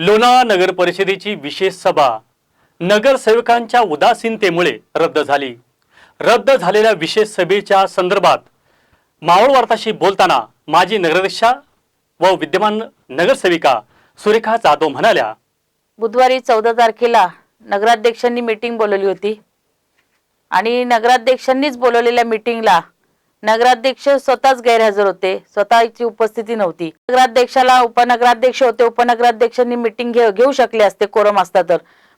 लोणावळा नगर परिषदेची विशेष सभा नगरसेवकांच्या उदासीनतेमुळे रद्द झाली. रद्द झालेल्या विशेष सभेच्या संदर्भात मावळ वार्ताशी बोलताना माजी नगराध्यक्षा व विद्यमान नगरसेविका सुरेखा जाधव म्हणाल्या बुधवारी चौदा तारखेला नगराध्यक्षांनी मीटिंग बोलवली होती. आणि नगराध्यक्षांनीच बोलवलेल्या मीटिंगला नगराध्यक्ष स्वतःच गैरहजर होते. स्वतःची उपस्थिती नव्हती. नगराध्यक्षाला उपनगराध्यक्ष होते. उपनगराध्यक्षांनी मिटिंग घेऊ घेऊ शकले असते. कोरम असता तर.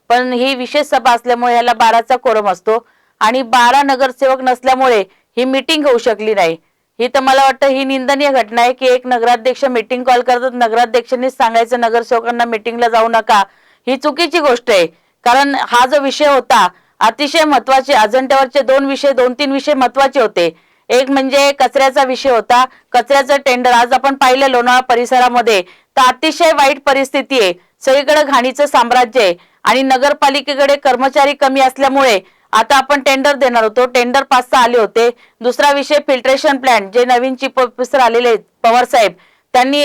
पण ही विशेष सभा असल्यामुळे याला बाराचा कोरम असतो. आणि बारा नगरसेवक नसल्यामुळे ही मीटिंग होऊ शकली नाही. ही तर मला वाटतं ही निंदनीय घटना आहे की एक नगराध्यक्ष मीटिंग कॉल करतात. नगराध्यक्षांनीच सांगायचं नगरसेवकांना मीटिंगला जाऊ नका. ही चुकीची गोष्ट आहे. कारण हा जो विषय होता अतिशय महत्त्वाचे अजेंड्यावरचे दोन विषय दोन तीन विषय महत्त्वाचे होते. एक म्हणजे कचऱ्याचा विषय होता. कचऱ्याचं टेंडर आज आपण पाहिलं लोणावळा परिसरामध्ये. तर अतिशय वाईट परिस्थिती आहे. सगळीकडे घाणीचं साम्राज्य आहे. आणि नगरपालिकेकडे कर्मचारी कमी असल्यामुळे आता आपण टेंडर देणार होतो. टेंडर पाच सहा आले होते. दुसरा विषय फिल्ट्रेशन प्लॅन जे नवीन चीफ ऑफिसर आलेले आहेत पवार साहेब. त्यांनी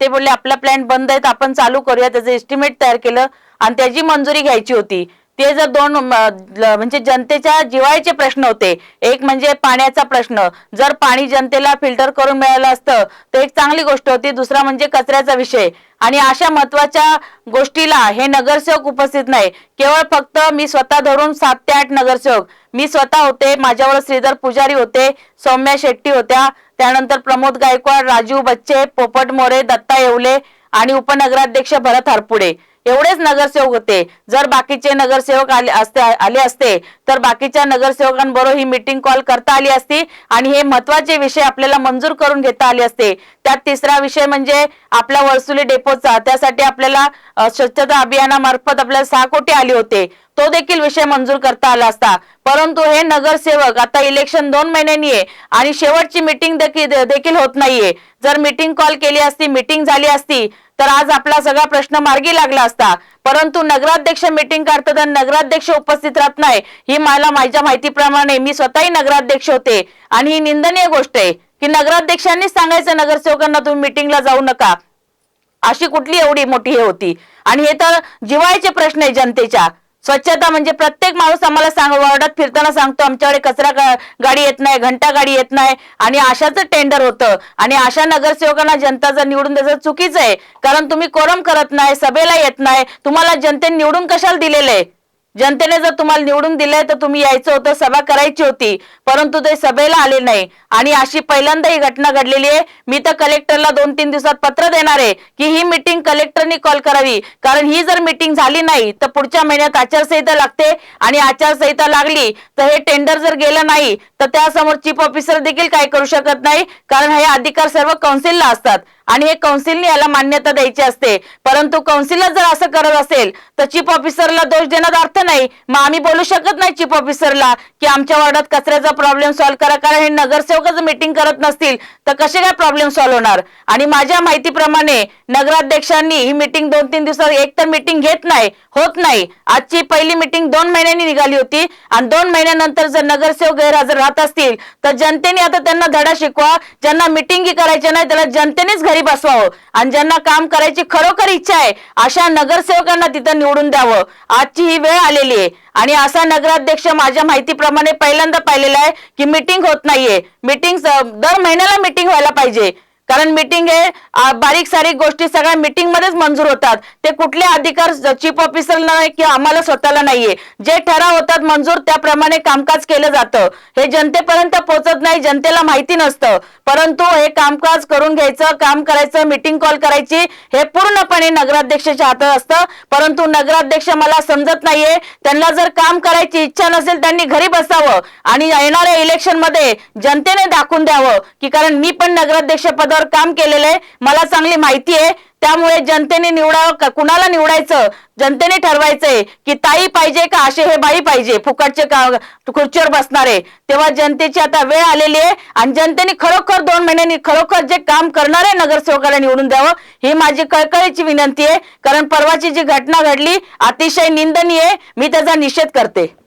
ते बोलले आपला प्लॅन बंद आहेत आपण चालू करूया. त्याचं एस्टिमेट तयार केलं. आणि त्याची मंजुरी घ्यायची होती. ते जर दोन म्हणजे जनतेच्या जिवाळ्याचे प्रश्न होते एक म्हणजे पाण्याचा प्रश्न. जर पाणी जनतेला फिल्टर करून मिळालं असतं तर एक चांगली गोष्ट होती दुसरा म्हणजे कचऱ्याचा विषय. आणि अशा महत्त्वाच्या गोष्टीला हे नगरसेवक उपस्थित नाही. केवळ फक्त मी स्वतः धरून सात ते आठ नगरसेवक. मी स्वतः होते माझ्यावर श्रीधर पुजारी होते सौम्या शेट्टी होत्या त्यानंतर प्रमोद गायकवाड राजीव बच्चे पोपट मोरे दत्ता येवले आणि उपनगराध्यक्ष भरत हरपुडे. एवढेच नगरसेवक होते. जर बाकीचे नगरसेवक आले असते आले असते तर बाकीच्या नगरसेवकांबरोबर ही मीटिंग कॉल करता आली असती आणि हे महत्त्वाचे विषय आपल्याला मंजूर करून घेता आले असते. त्यात तिसरा विषय म्हणजे आपला वर्सुली डेपोचा त्यासाठी आपल्याला स्वच्छता अभियानामार्फत आपल्याला सहा कोटी आले होते. तो देखील विषय मंजूर करता आला असता. परंतु हे नगरसेवक आता इलेक्शन दोन महिन्यांनी आहे आणि शेवटची मीटिंग देखील देखील होत नाहीये. जर मीटिंग कॉल केली असती मीटिंग झाली असती तर आज आपला सगळा प्रश्न मार्गी लागला असता. परंतु नगराध्यक्ष मीटिंग करतात आणि नगराध्यक्ष उपस्थित राहत नाही. ही मला माझ्या माहितीप्रमाणे मी स्वतःही नगराध्यक्ष होते. आणि ही निंदनीय गोष्ट आहे की नगराध्यक्षांनीच सांगायचं नगरसेवकांना तुम्ही मीटिंगला जाऊ नका. अशी कुठली एवढी मोठी हे होती. आणि हे तर जिवायचे प्रश्न आहे जनतेच्या. स्वच्छता म्हणजे प्रत्येक माणूस आम्हाला सांग वॉर्डात फिरताना सांगतो आमच्याकडे कचरा गाडी येत नाही घंटा गाडी येत नाही. आणि आशाचं टेंडर होतं. आणि अशा नगरसेवकांना जनता जर निवडून द्यायचं चुकीचं आहे. कारण तुम्ही कोरम करत नाही सभेला येत नाही. तुम्हाला जनतेने निवडून कशाला दिलेलं आहे? जनतेने जर तुम्हाला निवडून दिलंय तर तुम्ही यायचं होतं सभा करायची होती परंतु ते सभेला आले नाही. आणि अशी पहिल्यांदा ही घटना घडलेली आहे. मी तर कलेक्टरला दोन तीन दिवसात पत्र देणार आहे की ही मीटिंग कलेक्टरनी कॉल करावी. कारण ही जर मीटिंग झाली नाही तर पुढच्या महिन्यात आचारसंहिता लागते. आणि आचारसंहिता लागली तर हे टेंडर जर गेलं नाही तर त्यासमोर चीफ ऑफिसर देखील काय करू शकत नाही. कारण हे अधिकार सर्व कौन्सिलला असतात. आणि हे कौन्सिलने याला मान्यता द्यायची असते. परंतु कौन्सिलर जर असं करत असेल तर चीफ ऑफिसरला दोष देण्यात अर्थ नाही. मग आम्ही बोलू शकत नाही चीफ ऑफिसरला की आमच्या वॉर्डात कचऱ्याचा प्रॉब्लेम सॉल्व्ह करा कारण हे नगरसेवकच मीटिंग करत नसतील. तर कसे काय प्रॉब्लेम सॉल्व्ह होणार? आणि माझ्या माहितीप्रमाणे नगराध्यक्षांनी ही मीटिंग दोन तीन दिवसात एक तर मीटिंग घेत नाही होत नाही. आजची पहिली मीटिंग दोन महिन्यांनी निघाली होती. आणि दोन महिन्यानंतर जर नगरसेवक गैरहजर राहत असतील तर जनतेने आता त्यांना धडा शिकवा. ज्यांना मिटिंगी करायच्या नाही त्याला जनतेनेच घरी बसवावं. आणि ज्यांना काम करायची खरोखर इच्छा आहे अशा नगरसेवकांना तिथं निवडून द्यावं. आजची ही वेळ आलेली आहे. आणि असा नगराध्यक्ष माझ्या माहितीप्रमाणे पहिल्यांदा पाहिलेला आहे की मीटिंग होत नाहीये. मीटिंग दर महिन्याला मीटिंग व्हायला पाहिजे. कारण मिटिंग हे बारीक सारीक गोष्टी सगळ्या मिटिंग मध्येच मंजूर होतात. ते कुठले अधिकार चीफ ऑफिसरला नाही किंवा आम्हाला स्वतःला नाहीये. जे ठराव होतात मंजूर त्याप्रमाणे कामकाज केलं जातं. हे जनतेपर्यंत पोहोचत नाही जनतेला माहिती नसतं. परंतु हे कामकाज करून घ्यायचं काम करायचं मिटिंग कॉल करायची हे पूर्णपणे नगराध्यक्षाच्या हातात असतं. परंतु नगराध्यक्ष मला समजत नाहीये. त्यांना जर काम करायची इच्छा नसेल त्यांनी घरी बसावं. आणि येणाऱ्या इलेक्शनमध्ये जनतेने दाखवून द्यावं. की कारण मी पण नगराध्यक्ष पदावर काम केलेलं आहे. मला चांगली माहिती आहे. त्यामुळे जनतेने निवडावं का- कुणाला निवडायचं? जनतेने ठरवायचंय की ताई पाहिजे का असे हे बाई पाहिजे? फुकटचे खुर्चीवर बसणारे. तेव्हा जनतेची आता वेळ आलेली आहे आणि जनतेने खरोखर दोन महिन्यांनी खरोखर जे काम करणारे नगरसेवकाला निवडून द्यावं ही माझी कळकळीची विनंती आहे. कारण परवाची जी घटना घडली अतिशय निंदनीय मी त्याचा निषेध करते.